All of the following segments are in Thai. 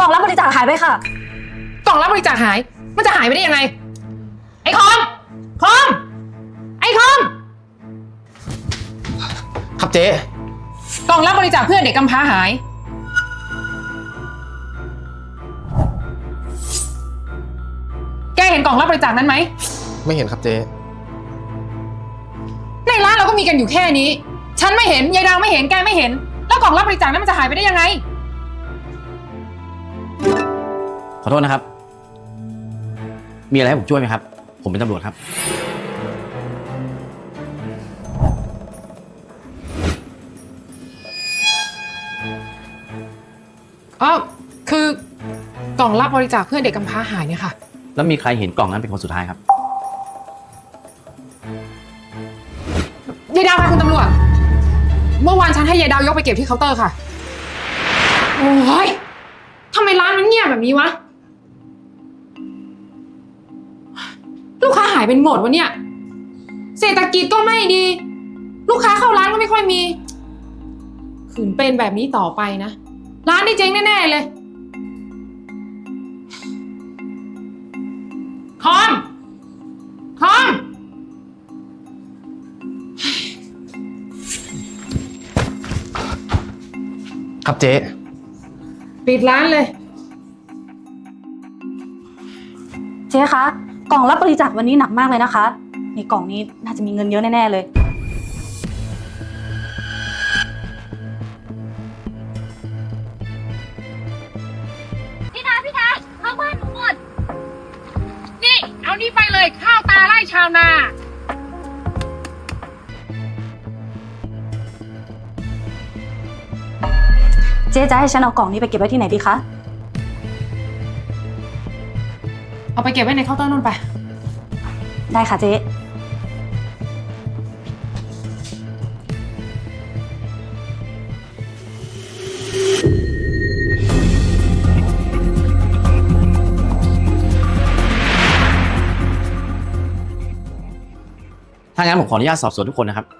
กล่องรับบริจาคหายไปค่ะ กล่องรับบริจาคหาย มันจะหายไปได้ยังไง ไอ้คอมคอมไอ้คอมครับเจ๊กล่องรับบริจาคเพื่อนเด็กกำพร้าหาย แกเห็นกล่องรับบริจาคนั้นไหม ไม่เห็นครับเจ๊ในร้านเราก็มีกันอยู่แค่นี้ ฉันไม่เห็น ยายดาวไม่เห็น แกไม่เห็น แล้วกล่องรับบริจาคนั้นมันจะหายไปได้ยังไง ขอโทษนะครับ มีอะไรให้ผมช่วยไหมครับ ผมเป็นตำรวจครับ อ๋อคือกล่องรับบริจาคเพื่อนเด็กกำพร้าหายเนี่ยค่ะ แล้วมีใครเห็นกล่องนั้นเป็นคนสุดท้ายครับ ยายดาวค่ะคุณตำรวจ เมื่อวานฉันให้ยายดาวยกไปเก็บที่เคาน์เตอร์ค่ะ โอ้ยทำไมร้านมันเงียบแบบนี้วะ ลูกค้าหายเป็นหมดวะเนี่ย เศรษฐกิจก็ไม่ดี ลูกค้าเข้าร้านก็ไม่ค่อยมีขืนเป็นแบบนี้ต่อไปนะ ร้านนี่เจ๊งแน่ๆเลยคอมคอมครับเจ๊ ปิดร้านเลย เจ๊คะ กล่องรับบริจาควันนี้หนักมากเลยนะคะ ในกล่องนี้น่าจะมีเงินเยอะแน่ๆเลย พี่นาพี่นาเข้าบ้านหนูหมด นี่ เอานี่ไปเลยข้าวตาไล่ชาวนา เจ๊จะให้ฉันเอากล่องนี้ไปเก็บไว้ที่ไหนดีคะ เอาไปเก็บไว้ในเคาน์เตอร์นู่นไป ได้ค่ะเจ๊ถ้างั้นผมขออนุญาตสอบสวนทุกคนนะครับ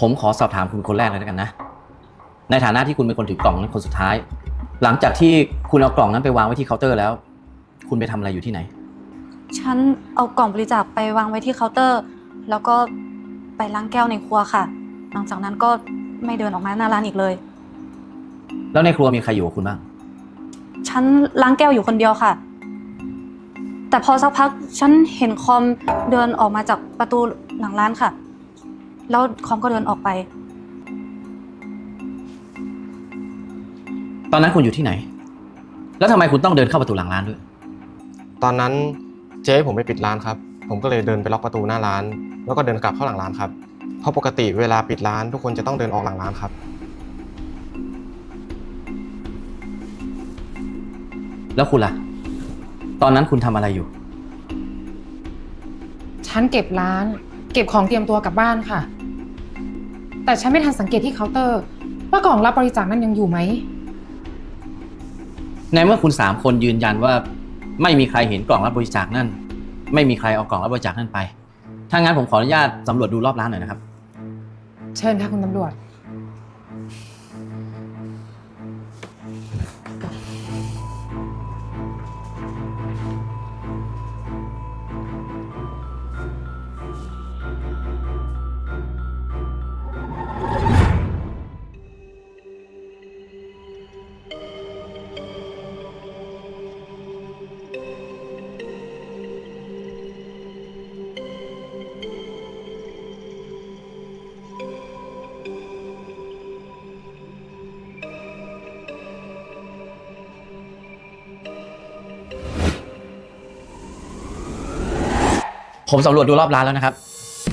ผมขอสอบถามคุณคนแรกเลยแล้วกันนะ ในฐานะที่คุณเป็นคนถือกล่องนั้นคนสุดท้าย หลังจากที่คุณเอากล่องนั้นไปวางไว้ที่เคาน์เตอร์แล้ว คุณไปทำอะไรอยู่ที่ไหน ฉันเอากล่องบริจาคไปวางไว้ที่เคาน์เตอร์ แล้วก็ไปล้างแก้วในครัวค่ะ หลังจากนั้นก็ไม่เดินออกมาหน้าร้านอีกเลย แล้วในครัวมีใครอยู่กับคุณบ้าง ฉันล้างแก้วอยู่คนเดียวค่ะ แต่พอสักพักฉันเห็นคอมเดินออกมาจากประตูหลังร้านค่ะ แล้วคอมก็เดินออกไป ตอนนั้นคุณอยู่ที่ไหน แล้วทำไมคุณต้องเดินเข้าประตูหลังร้านด้วย ตอนนั้นเจ๊ให้ผมไปปิดร้านครับ ผมก็เลยเดินไปล็อกประตูหน้าร้าน แล้วก็เดินกลับเข้าหลังร้านครับ เพราะปกติเวลาปิดร้าน ทุกคนจะต้องเดินออกหลังร้านครับ แล้วคุณล่ะ ตอนนั้นคุณทำอะไรอยู่ ฉันเก็บร้าน เก็บของเตรียมตัวกลับบ้านค่ะ แต่ฉันไม่ทันสังเกตที่เคาน์เตอร์ ว่ากล่องรับบริจาคนั้นยังอยู่ไหม ในเมื่อคุณสามคนยืนยันว่า ไม่มีใครเห็นกล่องรับบริจาคนั่น ไม่มีใครเอากล่องรับบริจาคนั่นไป ถ้างั้นผมขออนุญาตสำรวจดูรอบร้านหน่อยนะครับ เชิญค่ะคุณตำรวจ ผมสำรวจดูรอบร้านแล้วนะครับ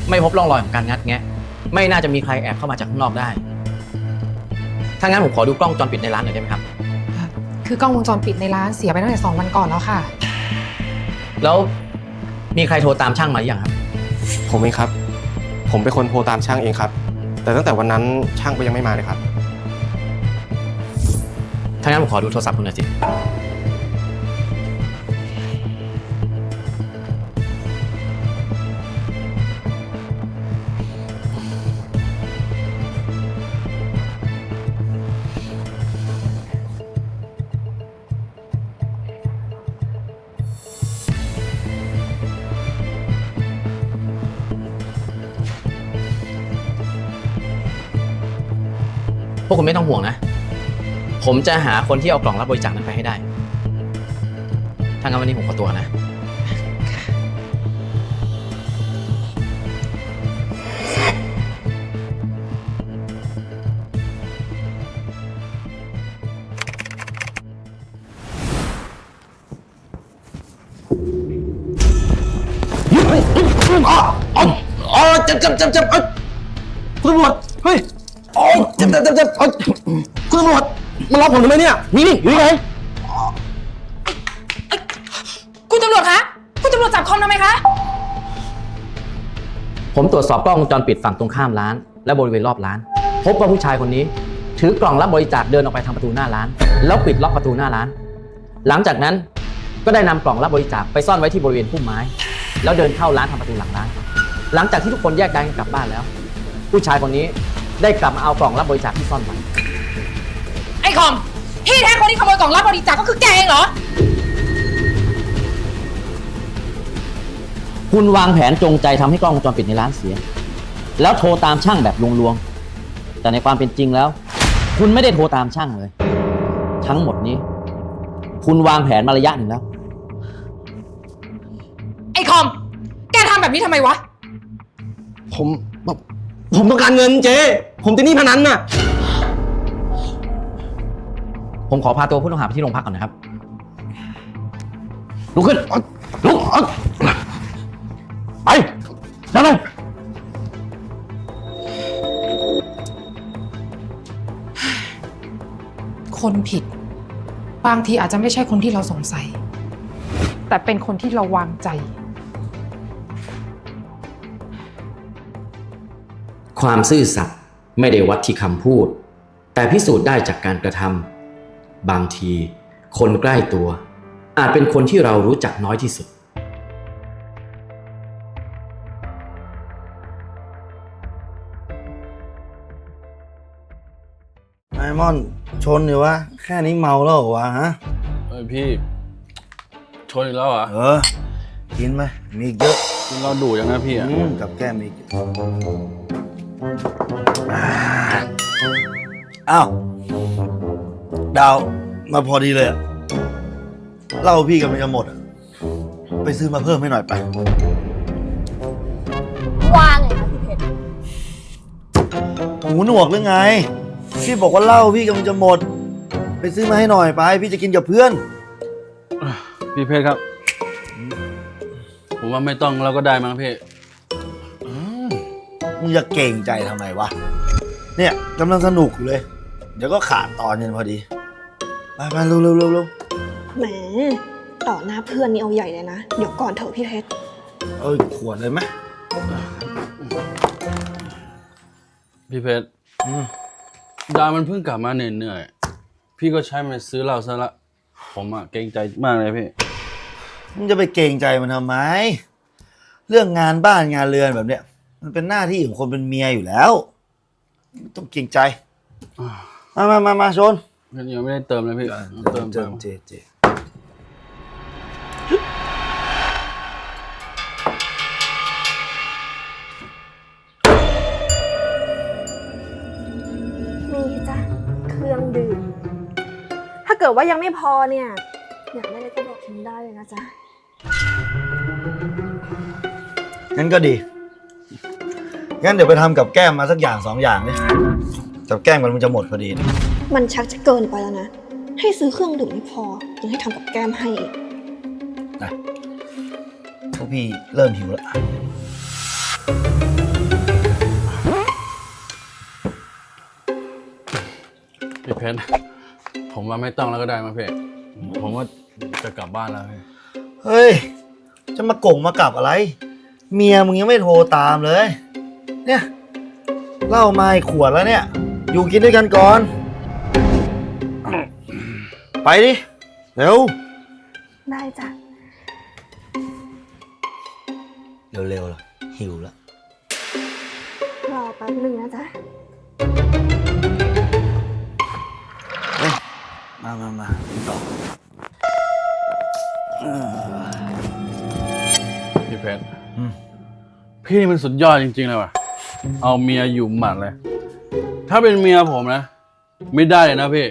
ไม่พบร่องรอยของการงัดแงะ ไม่น่าจะมีใครแอบเข้ามาจากข้างนอกได้ ถ้างั้นผมขอดูกล้องวงจรปิดในร้านหน่อยได้ไหมครับ คือกล้องวงจรปิดในร้านเสียไปตั้งแต่สองวันก่อนแล้วค่ะ แล้วมีใครโทรตามช่างมาหรือยังครับ ผมเองครับ ผมเป็นคนโทรตามช่างเองครับ แต่ตั้งแต่วันนั้นช่างก็ยังไม่มาเลยครับ ถ้างั้นผมขอดูโทรศัพท์คุณหน่อยสิ พวกคุณไม่ต้องห่วงนะ ผมจะหาคนที่เอากล่องรับบริจาคนั้นไปให้ได้ ถ้างั้นวันนี้ผมขอตัวนะ อ๋อเจ็บเจ็บเจ็บเจ็บเอ้ยคุณตำรวจเฮ้ยโอ้ย เจ็บเจ็บเจ็บเจ็บเอ้ยคุณตำรวจมารับผมทำไมเนี่ยนี่นี่อยู่นี่ไงคุณตำรวจคะ คุณตำรวจจับคอมทำไมคะ ผมตรวจสอบกล้องวงจรปิดฝั่งตรงข้ามร้าน และบริเวณรอบร้าน พบว่าผู้ชายคนนี้ ถือกล่องรับบริจาคเดินออกไปทางประตูหน้าร้าน แล้วปิดล็อกประตูหน้าร้าน หลังจากนั้นก็ได้นำกล่องรับบริจาคไปซ่อนไว้ที่บริเวณพุ่มไม้ แล้วเดินเข้าร้านทางประตูหลังร้าน หลังจากที่ทุกคนแยกย้ายกันกลับบ้านแล้ว ผู้ชายคนนี้ ได้กลับมาเอากล่องรับบริจาคที่ซ่อนไว้ไอ้คอมที่แท้คนที่ขโมยกล่องรับบริจาคก็คือแกเองเหรอ คุณวางแผนจงใจทำให้กล้องวงจรปิดในร้านเสีย แล้วโทรตามช่างแบบลวงๆ แต่ในความเป็นจริงแล้ว คุณไม่ได้โทรตามช่างเลย ทั้งหมดนี้ คุณวางแผนมาระยะหนึ่งแล้ว ไอ้คอม แกทำแบบนี้ทำไมวะ ผมผม ผมต้องการเงินเจ๊ ผมติดหนี้พนันน่ะ ผมขอพาตัวผู้ต้องหาไปที่โรงพักก่อนนะครับ ลุกขึ้น ลุกไปนั่งเลยคนผิด บางทีอาจจะไม่ใช่คนที่เราสงสัย แต่เป็นคนที่เราวางใจ ความซื่อสัตย์ไม่ได้วัดที่คำพูด แต่พิสูจน์ได้จากการกระทำบางที คนใกล้ตัว อาจเป็นคนที่เรารู้จักน้อยที่สุด ไอมอนชนอยู่วะ แค่นี้เมาแล้วเหรอวะฮะเอ้ยพี่ ชนอีกแล้วเหรอเออ กินไหมมีอีกเยอะ กินเราดูยังนะพี่อะ อืมกับแก้มมีอีกเยอะ อ่าอ้าว ดาว มาพอดีเลยอะเหล้าพี่กำลังจะหมดอะไปซื้อมาเพิ่มให้หน่อยไป ว่าไงคะพี่เพชรหูหนวกหรือไง พี่บอกว่าเหล้าพี่กำลังจะหมด ไปซื้อมาให้หน่อยไป พี่จะกินกับเพื่อน พี่เพชรครับ ผมว่าไม่ต้องเราก็ได้มั้งพี่ มึงจะเก่งใจทำไมวะ เนี่ยกำลังสนุกอยู่เลย เดี๋ยวก็ขาดตอนเย็นพอดี ไปไปเร็วเร็วเร็วเร็วแหมต่อหน้าเพื่อนนี่เอาใหญ่เลยนะ เดี๋ยวก่อนเถอะพี่เพชร เอ้ยขวดเลยไหมพี่เพชรอืมดาวมันเพิ่งกลับมาเหนื่อยๆ พี่ก็ใช้มันซื้อเราซะละ ผมอะเกรงใจมากเลยพี่ มึงจะไปเก่งใจมันทำไม เรื่องงานบ้านงานเรือนแบบเนี้ย มันเป็นหน้าที่ของคนเป็นเมียอยู่แล้วไม่ต้องเก่งใจมามามามาชนยังไม่ได้เติมเลยพี่เติมเจิเติมมเจเจมีจ้ะเครื่องดื่ม ถ้าเกิดว่ายังไม่พอเนี่ย อยากได้อะไรก็บอกฉันได้เลยนะจ๊ะงั้นก็ดี งั้นเดี๋ยวไปทำกับแก้มมาสักอย่างสองอย่างดิกับแก้มมันมันจะหมดพอดีนะมันชักจะเกินไปแล้วนะ ให้ซื้อเครื่องดื่มไม่พอยังให้ทำกับแก้มให้อีกพวกพี่เริ่มหิวแล้ว พี่เพชรผมว่าไม่ต้องแล้วก็ได้มั้งพี่ผมว่าจะกลับบ้านแล้วพี่เฮ้ย จะมากงมากลับอะไร เมียมึงยังไม่โทรตามเลย เนี่ยเหล้ามาอีกขวดแล้วเนี่ย อยู่กินด้วยกันก่อน ไปดิ เร็ว ได้จ้ะ เร็วๆล่ะ หิวแล้วรอแป๊บหนึ่งนะจ๊ะ มามามาต่อพี่เพชรอืมพี่นี่มันสุดยอดจริงๆเลยว่ะ เอาเมียอยู่หมัดเลย ถ้าเป็นเมียผมนะ ไม่ได้เลยนะพี่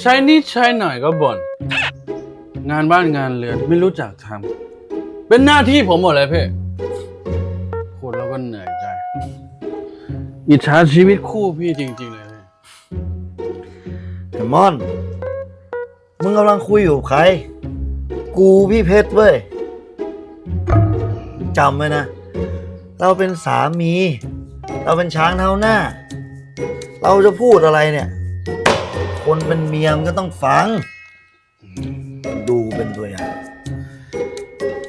ใช้นิดใช้หน่อยก็บ่น งานบ้านงานเรือนไม่รู้จักทำ เป็นหน้าที่ผมหมดเลยพี่พูดแล้วก็เหนื่อยใจ อิจฉาชีวิตคู่พี่จริง ๆ เลยพี่ไอ้มอน มึงกำลังคุยอยู่กับใคร กูพี่เพชรเว้ยจำไว้นะ เราเป็นสามี เราเป็นช้างเท้าหน้า เราจะพูดอะไรเนี่ย คนเป็นเมียมันก็ต้องฟัง ดูเป็นตัวอย่าง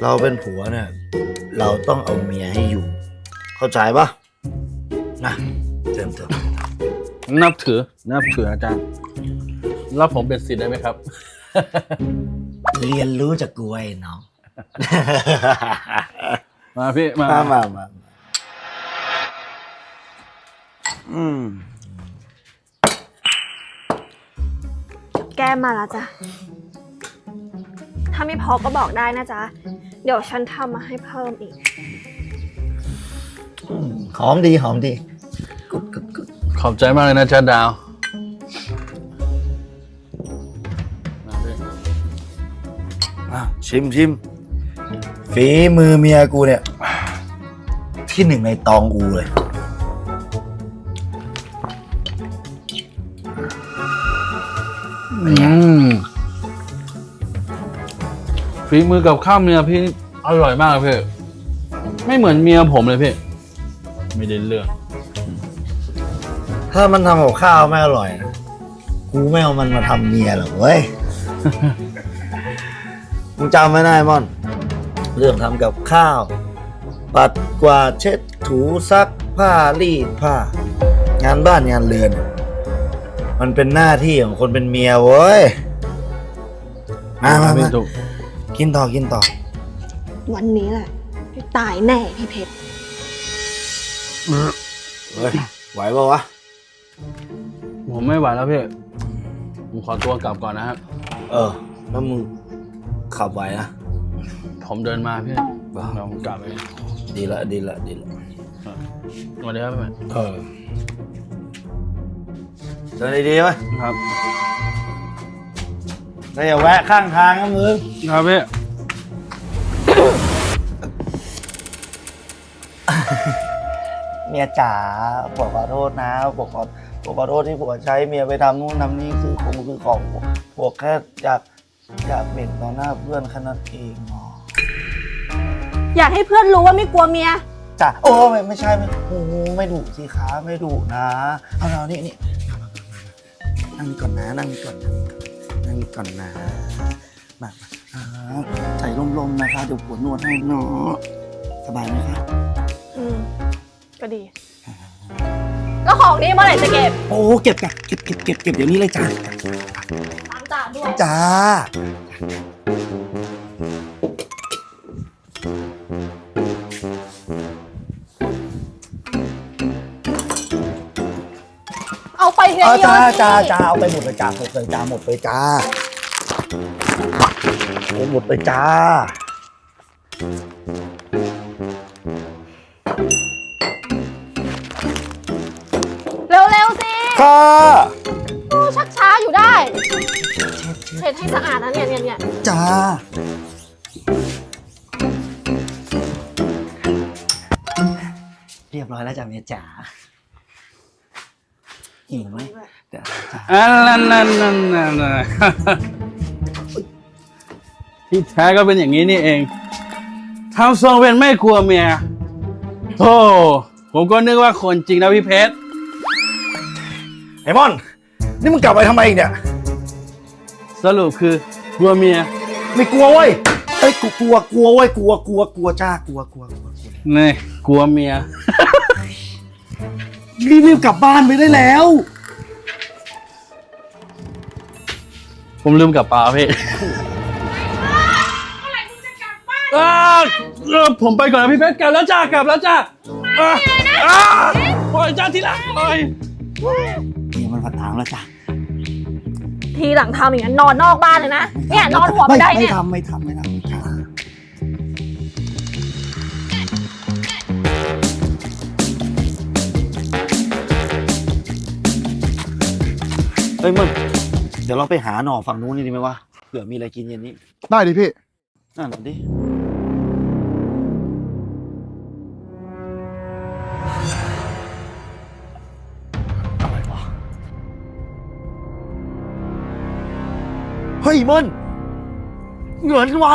เราเป็นผัวเนี่ย เราต้องเอาเมียให้อยู่ เข้าใจปะนะเติมเติมนับถือ นับถืออาจารย์รับผมเป็นศิษย์ได้ไหมครับ เรียนรู้จากกูไอ้น้อง มาพี่ มา มามา อืม แก้มมาแล้วจ้ะ ถ้าไม่พอก็บอกได้นะจ๊ะ เดี๋ยวฉันทำมาให้เพิ่มอีก หอมดีหอมดีกุดกุดกุดขอบใจมากเลยนะจ๊ะดาวมาพี่อะชิมชิมฝีมือเมียกูเนี่ย ที่หนึ่งในตองอูเลย ฝีมือกับข้าวเมียพี่อร่อยมากเลยพี่ไม่เหมือนเมียผมเลยพี่ไม่ได้เรื่อง ถ้ามันทำกับข้าวไม่อร่อยนะกูไม่เอามันมาทำเมียหรอกเว้ย มึงจำไม่ได้ม่อน เรื่องทำกับข้าว ปัดกวาดเช็ดถูซักผ้ารีดผ้า งานบ้านงานเรือน มันเป็นหน้าที่ของคนเป็นเมียเว้ย มามาพี่มาจุกกินต่อกินต่อ วันนี้แหละตายแน่พี่เพชร เฮ้ย ไหวปะวะ ผมไม่ไหวแล้วพี่ ผมขอตัวกลับก่อนนะครับ เออ แล้วมึงขับไหวนะ ผมเดินมาพี่ว้าวเดี๋ยวผมกลับเองดีละดีละดีละสวัสดีครับพี่เออ เดินดีๆไหมครับแล้วอย่าแวะข้างทางนะมึงครับพี่เมียจ๋าผัวขอโทษนะผัวขอผัวขอโทษที่ผัวใช้เมียไปทำนู่นทำนี่คือคงคือของผัวแค่อยากอยากเบ่งต่อหน้าเพื่อนแค่นั้นเองเนาะอยากให้เพื่อนรู้ว่าไม่กลัวเมียจ๋าโอ้ไม่ไม่ใช่ไม่โอ้ไม่ดุสิคะไม่ดุนะเอาเรานี่นี่ นั่งก่อนนะ นั่งก่อนนั่งก่อนนะมามาอ่าใส่ลมๆนะคะเดี๋ยวผัวนวดให้เนาะสบายไหมคะอืมก็ดี แล้วของนี้เมื่อไหร่จะเก็บ โอ้เก็บกันเก็บเก็บเก็บเก็บเดี๋ยวนี้เลยจ้าล้างจานด้วยจ้า เอาไปเยเอออะจ้าๆจ้าสิจ้าเอาไปหมดเลยจ้าหมดเลยจ้าหมดเลยจ้าเอาหมดเลยจ้าเร็วๆสิค่ะโอ้ชักช้าอยู่ได้เช็ดให้สะอาดนะเนี่ยเนี่ยเนี่ยจ้าเรียบร้อยแล้วจ้าเมียจ๋า หิวไหมเดี๋ยวจ้าอันนั้นนั่นนั่นนั่นนั่นที่แท้ก็เป็นอย่างนี้นี่เองทำทรงเป็นไม่กลัวเมียโอ้ผมก็นึกว่าคนจริงนะพี่เพชรไอ้มอน นี่มึงกลับไปทำไมอีกเนี่ย สรุปคือกลัวเมีย ไม่กลัวเว้ยเอ้ยกูกลัวกลัวเว้ยกลัวกลัวกลัวจ้ากลัวกลัวกลัวกลัวนี่กลัวเมีย รีบๆกลับบ้านไปได้แล้ว ผมลืมกลับปลาพี่อ้าวเออผมไปก่อนนะพี่เพชรกลับแล้วจ้ากลับแล้วจ้าอะอะปล่อยจ้าทีละปล่อยนี่มันผัดถางแล้วจ้ะทีหลังทำอย่างนั้นนอนนอกบ้านเลยนะ เนี่ยนอนหัวไม่ได้ไม่เนี่ย ทำไม่ทำไม่ทำจ้า เฮ้ยมึงเดี๋ยวเราไปหาหน่อฝั่งนู้นนี่ดีไหมวะเผื่อมีอะไรกินเย็นนี้ได้ดิพี่ นั่นหน่อยดิอะไรวะเฮ้ยมึงเงินว่ะ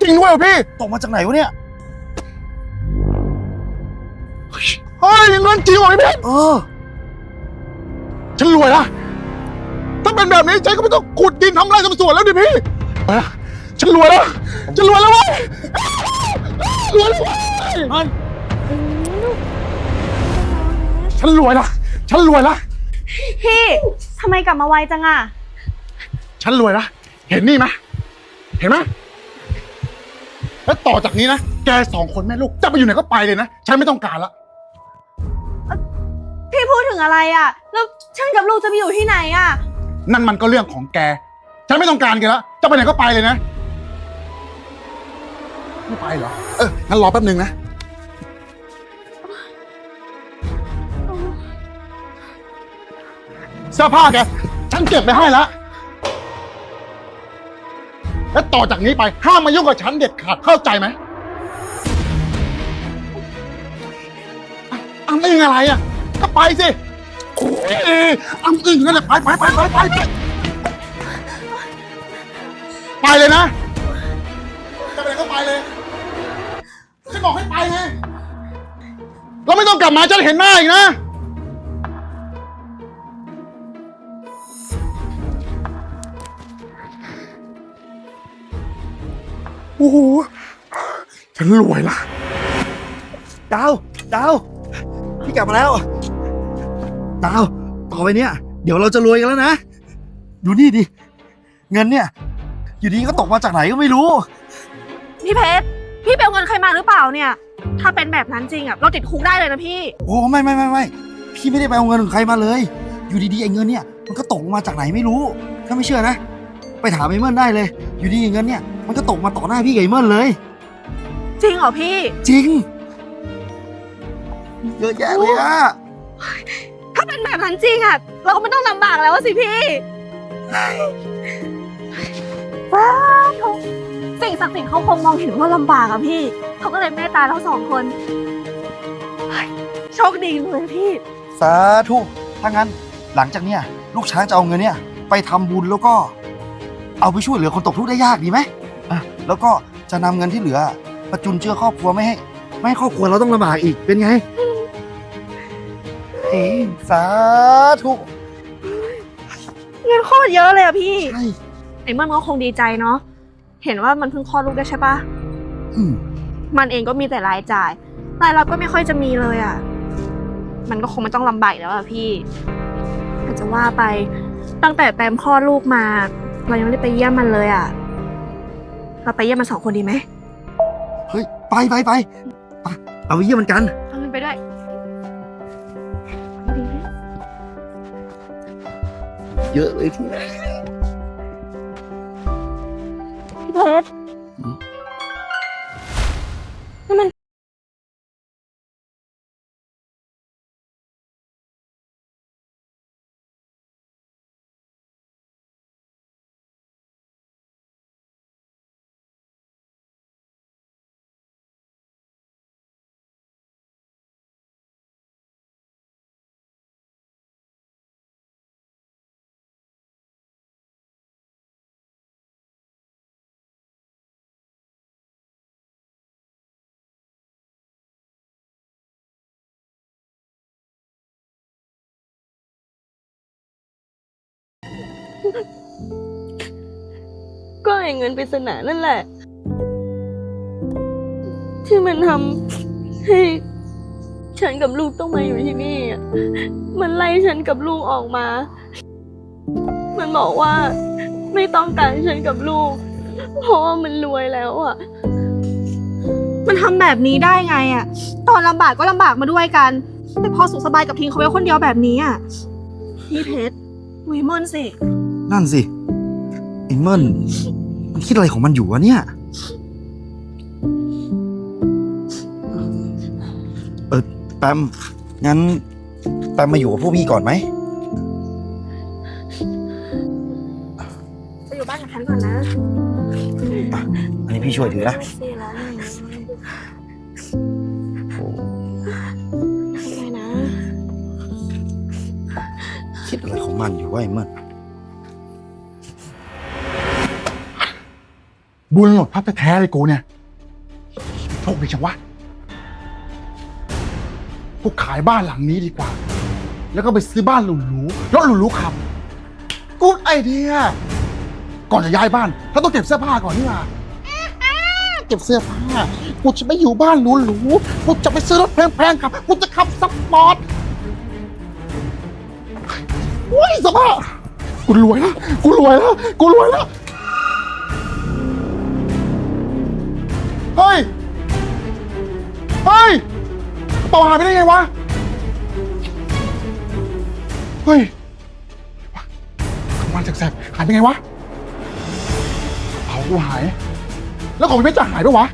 จริงด้วยเหรอพี่ ตกมาจากไหนวะเนี่ย เฮ้ยเงินจริงเหรอพี่เพชรเออ ฉันรวยละถ้าเป็นแบบนี้เจ๊ก็ไม่ต้องขุดดินทำไร่ทำสวนแล้วดิพี่ไปละฉันรวยแล้วฉันรวยแล้วเว้ยรวยแล้วเว้ยมันฉันรวยละฉันรวยละพี่ทำไมกลับมาไวจังอะฉันรวยละเห็นนี่ไหมเห็นไหมแล้วต่อจากนี้นะ แกสองคนแม่ลูกจะไปอยู่ไหนก็ไปเลยนะ ฉันไม่ต้องการละ พี่พูดถึงอะไรอะ แล้วฉันกับลูกจะไปอยู่ที่ไหนอะ นั่นมันก็เรื่องของแก ฉันไม่ต้องการแกแล้ว จะไปไหนก็ไปเลยนะ ไม่ไปเหรอ เอองั้นรอแป๊บหนึ่งนะ เสื้อผ้าแก ฉันเก็บไปให้แล้ว และต่อจากนี้ไปห้ามมายุ่งกับฉันเด็ดขาดเข้าใจไหมอะอ้ำอึ้งอะไรอะ ก็ไปสิโอ้ยอ้ำอึ้งนั่นแหละไปไปไปไปไปไปไปเลยนะจะไปไหนก็ไปเลยฉันบอกให้ไปไงเราไม่ต้องกลับมาฉันเห็นหน้าอีกนะโอ้โหฉันรวยละดาว ดาว พี่กลับมาแล้ว ดาว ต่อไปเนี่ย เดี๋ยวเราจะรวยกันแล้วนะ ดูนี่ดิ เงินเนี่ย อยู่ดีก็ตกมาจากไหนก็ไม่รู้ พี่เพชร พี่ไปเอาเงินใครมาหรือเปล่าเนี่ย ถ้าเป็นแบบนั้นจริงอะเราติดคุกได้เลยนะพี่ โอ้ไม่ไม่ไม่ไม่พี่ไม่ได้ไปเอาเงินของใครมาเลย อยู่ดีๆไอ้เงินเนี่ย มันก็ตกมาจากไหนไม่รู้ ถ้าไม่เชื่อนะ ไปถามไอ้เมินได้เลย อยู่ดีๆเงินเนี่ย มันก็ตกมาต่อหน้าพี่กับไอ้เมินเลย จริงเหรอพี่ จริง เยอะแยะเลยอะถ้าเป็น แบบนั้นจริงอะเราก็ไม่ต้องลำบากแล้วอะสิพี่ว้าวสิ่งศักดิ์สิทธิ์เขาคงมองเห็นว่าลำบากอะพี่ เขาก็เลยเมตตาเราสองคนเฮ้ยโชคดีเลยพี่ สาธุถ้างั้นหลังจากเนี้ยลูกช้างจะเอาเงินเนี่ย ไปทำบุญแล้วก็ เอาไปช่วยเหลือคนตกทุกข์ได้ยากดีไหมอะแล้วก็จะนำเงินที่เหลือประจุนเจือครอบครัวไม่ให้ ไม่ให้ครอบครัวเราต้องลำบากอีกเป็นไงเอ้ย สาธุเงินโคตรเยอะเลยอะพี่ใช่ไอ้มันก็คงดีใจเนาะเห็นว่ามันเพิ่งคลอดลูกได้ใช่ปะอืมมันเองก็มีแต่รายจ่ายรายรับก็ไม่ค่อยจะมีเลยอะมันก็คงไม่ต้องลำบากแล้วอะพี่แต่จะว่าไปตั้งแต่แตมคลอดลูกมา เรายังไม่ได้ไปเยี่ยมมันเลยอะเราไปเยี่ยมมันสองคนดีไหมเฮ้ยไปไปไปไปเอาไปเยี่ยมมันกันเอาเงินไปด้วย เยอะเลยที่พี่เพชร ก็ไอ้เงินปริศนานั่นแหละ ที่มันทำให้ฉันกับลูกต้องมาอยู่ที่นี่อะมันไล่ฉันกับลูกออกมา มันบอกว่าไม่ต้องการฉันกับลูก เพราะว่ามันรวยแล้วอะ มันทำแบบนี้ได้ไงอะตอนลำบากก็ลำบากมาด้วยกัน แต่พอสุขสบายกับทิ้งเขาไว้คนเดียวแบบนี้อะพี่เพชรวิมอนสิ นั่นสิไอ้เมินมันคิดอะไรของมันอยู่วะเนี่ย เออแปมงั้นแปมมาอยู่กับพวกพี่ก่อนไหม ไปอยู่บ้านกับฉันก่อนนะอันนี้พี่ช่วยถือนะเสีไมนะ คิดอะไรของมันอยู่วะไอ้เมิน บุญหลดพับแท้ๆเลยกูเนี่ยโชคดีจังวะกูขายบ้านหลังนี้ดีกว่า แล้วก็ไปซื้อบ้านหรูๆรถหรูๆขับกูไอเดีย ก่อนจะย้ายบ้านถ้าต้องเก็บเสื้อผ้าก่อนนี่ว่าเก็บเสื้อผ้า กูจะไม่อยู่บ้านหรูๆ กูจะไปซื้อรถแพงๆขับ กูจะขับสปอร์ตโอ้ยสภาพกูรวยแล้ว กูรวยแล้ว กูรวยแล้ว เฮ้ย เฮ้ยกระเป๋าหายไปได้ไงวะ เฮ้ยวันแสบๆหายไปไงวะกระเป๋ากูหาย แล้วของพี่เพชรจะหายปะวะ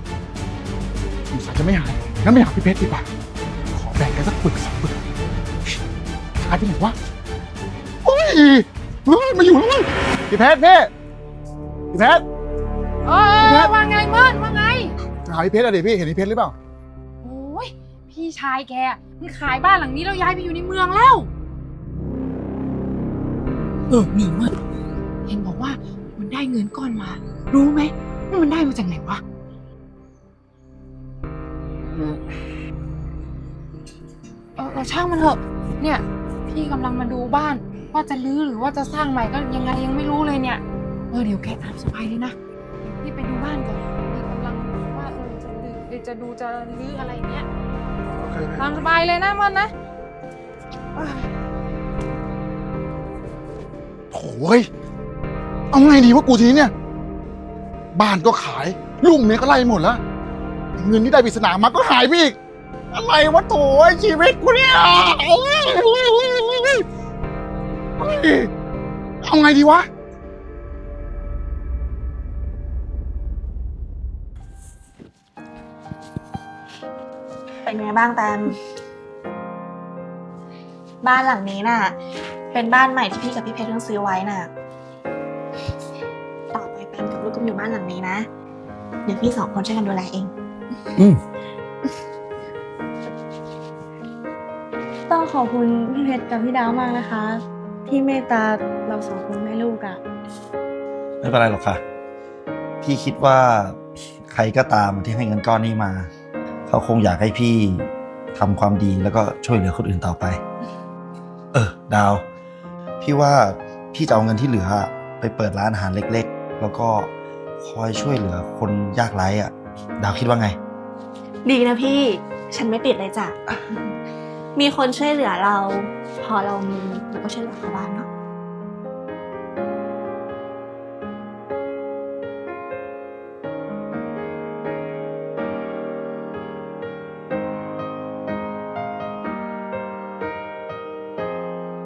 สงสัยจะไม่หาย งั้นไม่หาพี่เพชรดีกว่า ขอแบ่งกันสักปึกสองปึกหายไปไหนวะเฮ้ยเฮ้ยมาอยู่แล้วเว้ยพี่เพชรพี่พี่เพชร เออว่าไงเมินว่าไงหาพี่เพชรอะดิพี่เห็นพี่เพชรหรือเปล่า โอ้ยพี่ชายแกมันขายบ้านหลังนี้แล้วย้ายไปอยู่ในเมืองแล้ว เออนี่เมินเห็นบอกว่ามันได้เงินก้อนมา รู้ไหมว่ามันได้มาจากไหนวะ เออเออช่างมันเถอะ เนี่ย พี่กำลังมาดูบ้าน ว่าจะรื้อหรือว่าจะสร้างใหม่ก็ยังไงยังไม่รู้เลยเนี่ย เออเดี๋ยวแกตามสบายเลยนะ พี่ไปดูบ้านก่อน จะดืเดี๋ยวจะดูจะรื้ออะไรเงี้ยตามสบายเลยนะมันนะอ่าโถ่เว้ยเอาไงดีวะกูทีนี้เนี่ย บ้านก็ขาย ลูกเมียก็ไล่หมดแล้ว เงินที่ได้ปริศนามาก็หายไปอีก อะไรวะโถ่ไอ้ชีวิตกูเนี่ยเอ้ยเฮ้ยเอาไงดีวะ เป็นไงบ้างแตมบ้านหลังนี้น่ะ เป็นบ้านใหม่ที่พี่กับพี่เพชรเพิ่งซื้อไว้น่ะ ต่อไปแปมกับลูกก็อยู่บ้านหลังนี้นะ เดี๋ยวพี่สองคนช่วยกันดูแลเอง อืมต้องขอบคุณพี่เพชรกับพี่ดาวมากนะคะ ที่เมตตาเราสองคนแม่ลูกอะ่ะไม่เป็นไรหรอกค่ะ พี่คิดว่าใครก็ตามที่ให้เงินก้อนนี้มา เขาคงอยากให้พี่ทำความดีแล้วก็ช่วยเหลือคนอื่นต่อไป เออ ดาว พี่ว่าพี่จะเอาเงินที่เหลือ ไปเปิดร้านอาหารเล็ก ๆ แล้วก็คอยช่วยเหลือคนยากไร้อะดาวคิดว่าไง ดีนะพี่ ฉันไม่ติดเลยจ้ะ มีคนช่วยเหลือเรา พอเรามีเราก็ช่วยเหลือเขาบ้างเนาะ